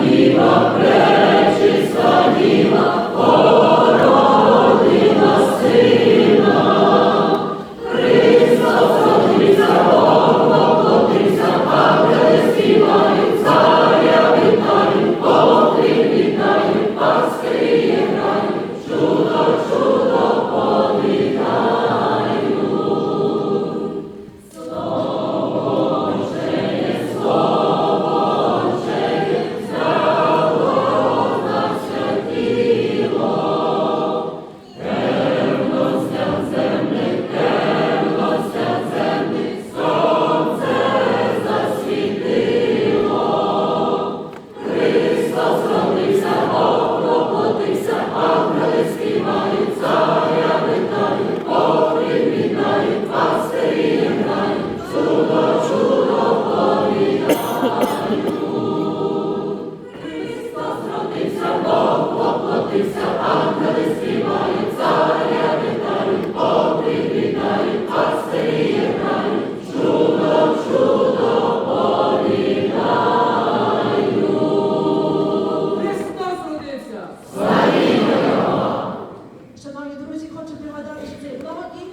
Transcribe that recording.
Діва Ангели співають.